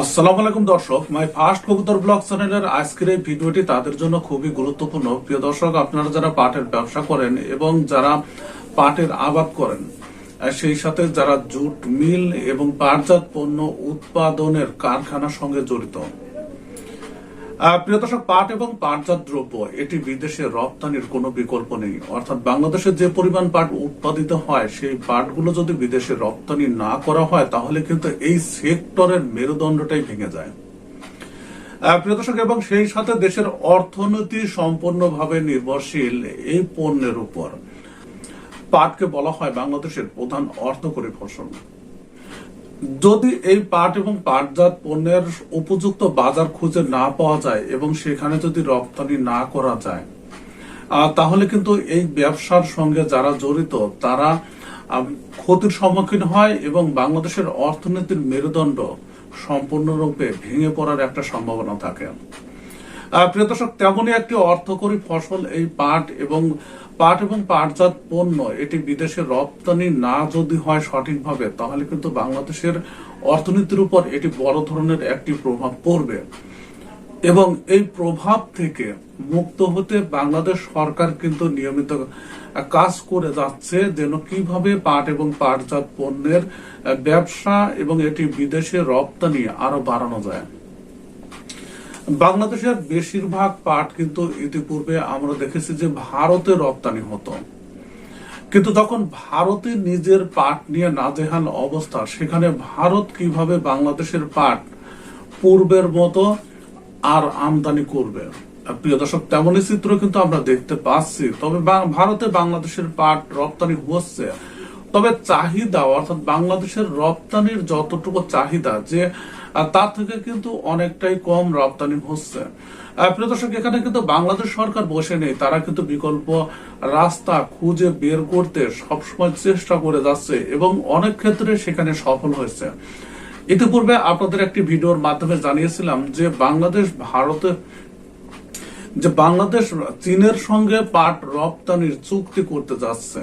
আসসালামু আলাইকুম দর্শক মাই ফার্স্ট কবুতর ব্লগ চ্যানেলের আজকের এই ভিডিওটি তাদের জন্য খুবই গুরুত্বপূর্ণ। প্রিয় দর্শক, আপনারা যারা পাটের ব্যবসা করেন এবং যারা পাটের আবাদ করেন সেই সাথে যারা জুট, মিল এবং পাটজাত পণ্য উৎপাদনের কারখানার সঙ্গে জড়িত প্রিয় দর্শক, পাট এবং পাটজাত দ্রব্য, এটি বিদেশে রপ্তানির কোনো বিকল্প নেই। অর্থাৎ বাংলাদেশে যে পরিমাণ পাট উৎপাদিত হয়, সেই পাটগুলো যদি বিদেশে রপ্তানি না করা হয়, তাহলে কিন্তু এই সেক্টরের মেরুদণ্ডটাই ভেঙে যায়। প্রিয় দর্শক, এবং সেই সাথে দেশের অর্থনীতি সম্পূর্ণভাবে নির্ভরশীল এই পণ্যের উপর। পাটকে বলা হয় বাংলাদেশের প্রধান অর্থকরী ফসল। যদি এই পাট এবং পাটজাত পণ্যের উপযুক্ত বাজার খুঁজে না পাওয়া যায় এবং সেখানে যদি রপ্তানি না করা যায় তাহলে কিন্তু এই ব্যবসার সঙ্গে যারা জড়িত, তারা ক্ষতির সম্মুখীন হয় এবং বাংলাদেশের অর্থনীতির মেরুদণ্ড সম্পূর্ণরূপে ভেঙে পড়ার একটা সম্ভাবনা থাকে। প্রিয় দর্শক, তেমনই একটি অর্থকরী ফসল এই পাট এবং পাট এবং পাটজাত পণ্য, এটি বিদেশে রপ্তানি না যদি হয় সঠিকভাবে, তাহলে কিন্তু বাংলাদেশের অর্থনীতির উপর এটি বড় ধরনের একটি প্রভাব পড়বে। এবং এই প্রভাব থেকে মুক্ত হতে বাংলাদেশ সরকার কিন্তু নিয়মিত কাজ করে যাচ্ছে, যেন কীভাবে পাট এবং পাটজাত পণ্যের ব্যবসা এবং এটি বিদেশে রপ্তানি আরও বাড়ানো যায়। বাংলাদেশের বেশিরভাগ পাট কিন্তু ইতিপূর্বে আমরা দেখেছি যে ভারতে রপ্তানি হতো। কিন্তু যখন ভারতে নিজের পাট নিয়ে নাজেহাল অবস্থা, সেখানে ভারত কীভাবে বাংলাদেশের পাট পূর্বের মতো আর আমদানি করবে? প্রিয় দর্শক, তেমনই চিত্র কিন্তু আমরা দেখতে পাচ্ছি। তবে ভারতে বাংলাদেশের পাট রপ্তানি হচ্ছে। তবে চাহিদা, অর্থাৎ বাংলাদেশের রপ্তানির যতটুকু চাহিদা যে তার থেকে কিন্তু অনেকটাই কম রপ্তানি হচ্ছে। প্রিয় দর্শক, এখানে কিন্তু বাংলাদেশ সরকার বসে নেই। তারা কিন্তু বিকল্প রাস্তা খুঁজে বের করতে সবসময় চেষ্টা করে যাচ্ছে এবং অনেক ক্ষেত্রে সেখানে সফল হয়েছে। ইতিপূর্বে আপনাদের একটি ভিডিওর মাধ্যমে জানিয়েছিলাম যে, বাংলাদেশ ভারতে, যে বাংলাদেশ চীনের সঙ্গে পাট রপ্তানির চুক্তি করতে যাচ্ছে।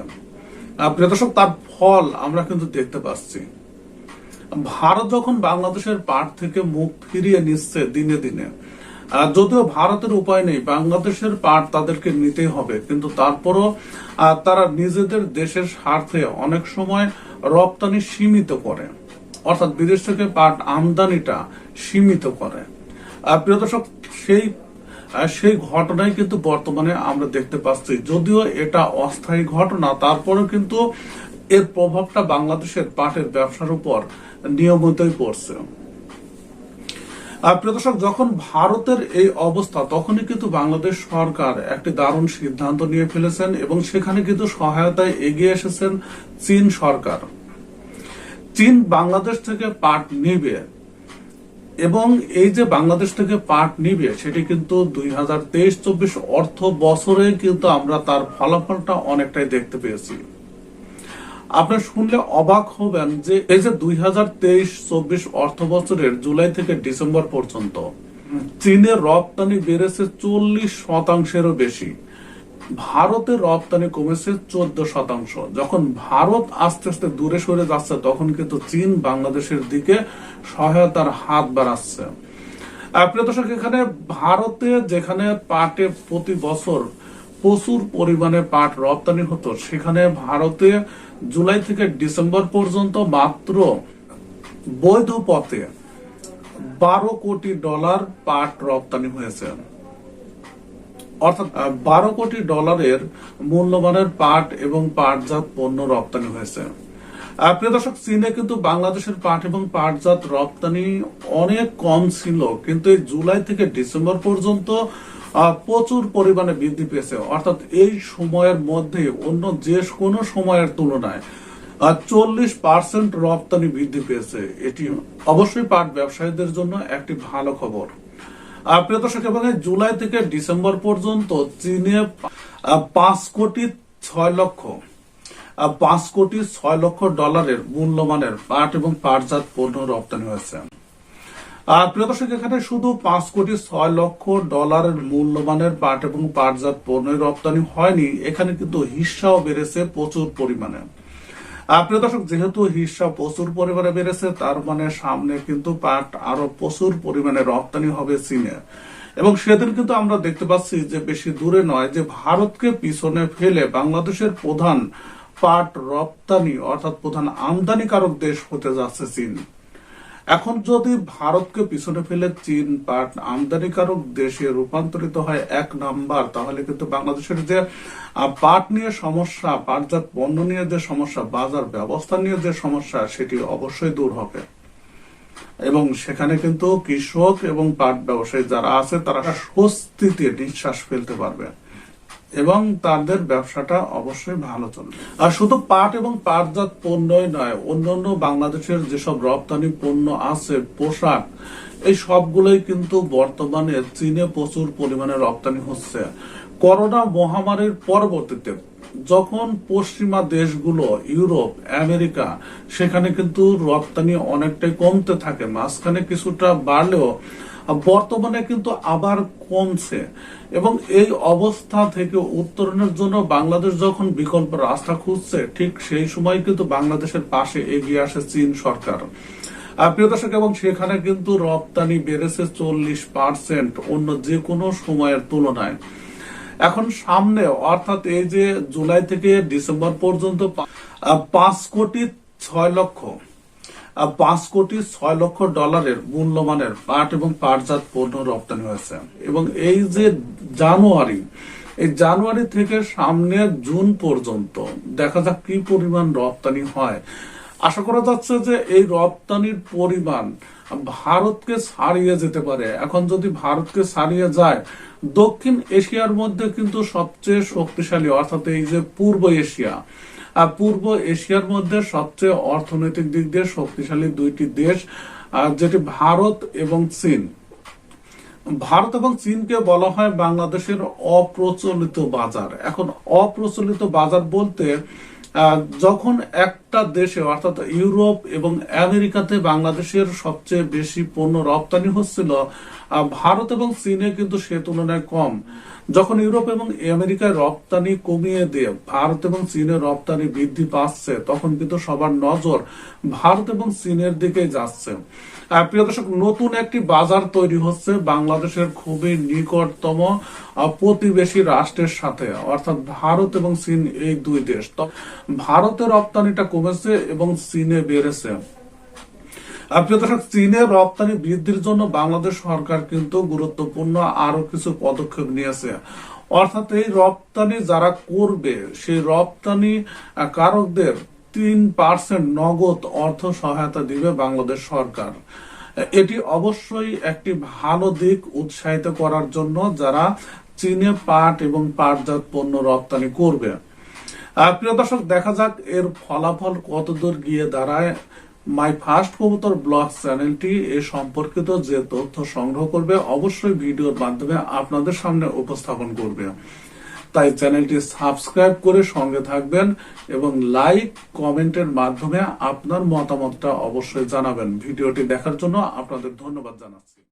প্রিয় দর্শক, তার ফল আমরা কিন্তু দেখতে পাচ্ছি। ভারত যখন বাংলাদেশের পাট থেকে মুখ ফিরিয়ে নিচ্ছে দিনে দিনে যদিও ভারতের উপায় নেই, বাংলাদেশের পাট তাদেরকে নিতেই হবে, কিন্তু তারপরও তারা নিজেদের দেশের স্বার্থে অনেক সময় রপ্তানি সীমিত করে। অর্থাৎ বিদেশ থেকে পাট আমদানিটা সীমিত করে। প্রিয় দর্শক, সেই সেই ঘটনাই কিন্তু বর্তমানে আমরা দেখতে পাচ্ছি। যদিও এটা অস্থায়ী ঘটনা, তারপরেও কিন্তু এর প্রভাবটা বাংলাদেশের পাটের ব্যবসার উপর নিয়মিতই পড়ছে। যখন ভারতের এই অবস্থা, তখনই কিন্তু বাংলাদেশ সরকার একটি দারুণ সিদ্ধান্ত নিয়ে ফেলেছেন এবং সেখানে কিন্তু সহায়তায় এগিয়ে এসেছেন চীন সরকার। চীন বাংলাদেশ থেকে পাট নিবে। এবং এই যে বাংলাদেশ থেকে পাট নিবে, সেটি কিন্তু দুই হাজার তেইশ চব্বিশ অর্থ বছরে কিন্তু আমরা তার ফলাফলটা অনেকটাই দেখতে পেয়েছি। আপনি শুনলে অবাক হবেন যে এই যে দুই হাজার তেইশ চব্বিশ অর্থ বছরের জুলাই থেকে ডিসেম্বর পর্যন্ত, চীনের রপ্তানি বেড়েছে চল্লিশ শতাংশেরও বেশি। ভারতের রপ্তানি কমেছে চোদ্দ শতাংশ। যখন ভারত আস্তে আস্তে দূরে সরে যাচ্ছে, তখন কিন্তু চীন বাংলাদেশের দিকে সহায়তার হাত বাড়াচ্ছে। প্রিয় দর্শক, এখানে ভারতে যেখানে পাটে প্রতি বছর প্রচুর পরিমাণে পাট রপ্তানি হতো, সেখানে ভারতে জুলাই থেকে ডিসেম্বর পর্যন্ত মাত্র বৈধ পথে বারো কোটি ডলার পাট রপ্তানি হয়েছে। অর্থাৎ বারো কোটি ডলারের মূল্যমানের পাট এবং পাটজাত পণ্য রপ্তানি হয়েছে। প্রিয় দর্শক, চীনে কিন্তু বাংলাদেশের পাট এবং পাটজাত রপ্তানি অনেক কম ছিল, কিন্তু এই জুলাই থেকে ডিসেম্বর পর্যন্ত প্রচুর পরিমাণে বৃদ্ধি পেয়েছে। অর্থাৎ, এই সময়ের মধ্যে অন্য যে কোনো সময়ের তুলনায় চল্লিশ পার্সেন্ট রপ্তানি বৃদ্ধি পেয়েছে। এটি অবশ্যই পাট ব্যবসায়ীদের জন্য একটি ভালো খবর। প্রিয় দর্শক এবং জুলাই থেকে ডিসেম্বর পর্যন্ত চীনে পাঁচ কোটি ছয় লক্ষ পাঁচ কোটি ছয় লক্ষ ডলারের মূল্যমানের পাট এবং পাটজাত পণ্য রপ্তানি হয়েছে। আর প্রিয় দর্শক, এখানে শুধু পাঁচ কোটি ছয় লক্ষ ডলারের মূল্যমানের পাট এবং পাটজাত পণ্যের রপ্তানি হয়নি, এখানে কিন্তু হিস্সাও বেড়েছে প্রচুর পরিমাণে। প্রিয় দর্শক, যেহেতু হিসাব প্রচুর পরিমাণে বেড়েছে, তার মানে সামনে কিন্তু পাট আরও প্রচুর পরিমাণে রপ্তানি হবে চীনে। এবং সেদিন কিন্তু আমরা দেখতে পাচ্ছি যে বেশি দূরে নয়, যে ভারতকে পিছনে ফেলে বাংলাদেশের প্রধান পাট রপ্তানি, অর্থাৎ প্রধান আমদানিকারক দেশ হতে যাচ্ছে চীন। এখন যদি ভারতকে পিছনে ফেলে চীন, পাট আমদানিকারক দেশে রূপান্তরিত হয় এক নাম্বার, তাহলে কিন্তু বাংলাদেশের যে পাট নিয়ে সমস্যা, পাটজাত পণ্য নিয়ে যে সমস্যা, বাজার ব্যবস্থা নিয়ে যে সমস্যা, সেটি অবশ্যই দূর হবে। এবং সেখানে কিন্তু কৃষক এবং পাট ব্যবসায়ী যারা আছে, তারা স্বস্তিতে নিঃশ্বাস ফেলতে পারবে। এবং তাদের ব্যবসাটা অবশ্যই ভালো চলবে। আর শুধু পাট এবং পাটজাত পণ্যই নয়, অন্যান্য বাংলাদেশের যেসব রপ্তানি পণ্য আছে, পোশাক, এই সবগুলোই কিন্তু বর্তমানে চীনে প্রচুর পরিমাণে রপ্তানি হচ্ছে। করোনা মহামারীর পরবর্তীতে যখন পশ্চিমা দেশগুলো, ইউরোপ, আমেরিকা, সেখানে কিন্তু রপ্তানি অনেকটাই কমতে থাকে, মাঝখানে কিছুটা বাড়লেও বর্তমানে কিন্তু আবার কমছে। এবং এই অবস্থা থেকে উত্তরণের জন্য বাংলাদেশ যখন বিকল্প রাস্তা খুঁজছে, ঠিক সেই সময় কিন্তু বাংলাদেশের পাশে এগিয়ে আসে চীন সরকার। প্রিয় দর্শক, এবং সেখানে কিন্তু রপ্তানি বেড়েছে চল্লিশ পার্সেন্ট অন্য যে কোনো সময়ের তুলনায়। এখন সামনে, অর্থাৎ এই যে জুলাই থেকে ডিসেম্বর পর্যন্ত পাঁচ কোটি ছয় লক্ষ পাঁচ কোটি ছয় লক্ষ ডলারের মূল্যমানের পাট এবং পাটজাত পণ্য রপ্তানি হয়েছে। এবং এই যে জানুয়ারি, এই জানুয়ারি থেকে সামনে জুন পর্যন্ত দেখা যাক কি পরিমাণ রপ্তানি হয়। আশা করা যাচ্ছে যে এই রপ্তানির পরিমাণ ভারতকে ছাড়িয়ে যেতে পারে। এখন যদি ভারতকে ছাড়িয়ে যায়, দক্ষিণ এশিয়ার মধ্যে কিন্তু সবচেয়ে শক্তিশালী, অর্থাৎ এই যে পূর্ব এশিয়া পূর্ব এশিয়ার মধ্যে সবচেয়ে অর্থনৈতিক দিক দিয়ে শক্তিশালী দুইটি দেশ যেটি ভারত এবং চীন। ভারত এবং চীনকে বলা হয় বাংলাদেশের অপ্রচলিত বাজার। এখন অপ্রচলিত বাজার বলতে যখন যখন একটা দেশে, অর্থাৎ ইউরোপ এবং আমেরিকাতে বাংলাদেশের সবচেয়ে বেশি পণ্য রপ্তানি হচ্ছিল ভারত এবং চীনে কিন্তু সে তুলনায় কম। যখন ইউরোপ এবং আমেরিকায় রপ্তানি কমিয়ে দিয়ে ভারত এবং চীনের রপ্তানি বৃদ্ধি পাচ্ছে, তখন কিন্তু সবার নজর ভারত এবং চীনের দিকে যাচ্ছে। প্রিয় দর্শক, নতুন একটি বাজার তৈরি হচ্ছে বাংলাদেশের খুবই নিকটতম প্রতিবেশী রাষ্ট্রের সাথে, অর্থাৎ ভারত এবং চীন এই দুই দেশ। তো ভারতের রপ্তানিটা কমেছে এবং চীনে বেড়েছে। প্রিয় দর্শক চীনের রপ্তানি বৃদ্ধির জন্য বাংলাদেশ সরকার কিন্তু গুরুত্বপূর্ণ আরও কিছু পদক্ষেপ নিয়েছে। অর্থাৎ এই রপ্তানি যারা করবে, সেই রপ্তানি কারকদের তিন পার্সেন্ট নগদ অর্থ সহায়তা দিবে বাংলাদেশ সরকার। এটি অবশ্যই একটি ভালো দিক উৎসাহিত করার জন্য যারা চীনে পাট এবং পাটজাত পণ্য রপ্তানি করবে। প্রিয় দর্শক, দেখা যাক এর ফলাফল কতদূর গিয়ে দাঁড়ায়। মাই ফার্স্ট কবুতর ব্লগ চ্যানেলটি এ সম্পর্কিত যে তথ্য সংগ্রহ করবে, অবশ্যই ভিডিওর মাধ্যমে আপনাদের সামনে উপস্থাপন করবে। তাই চ্যানেলটি সাবস্ক্রাইব করে সঙ্গে থাকবেন এবং লাইক, কমেন্টের মাধ্যমে আপনার মতামতটা অবশ্যই জানাবেন। ভিডিওটি দেখার জন্য আপনাদের ধন্যবাদ জানাচ্ছি।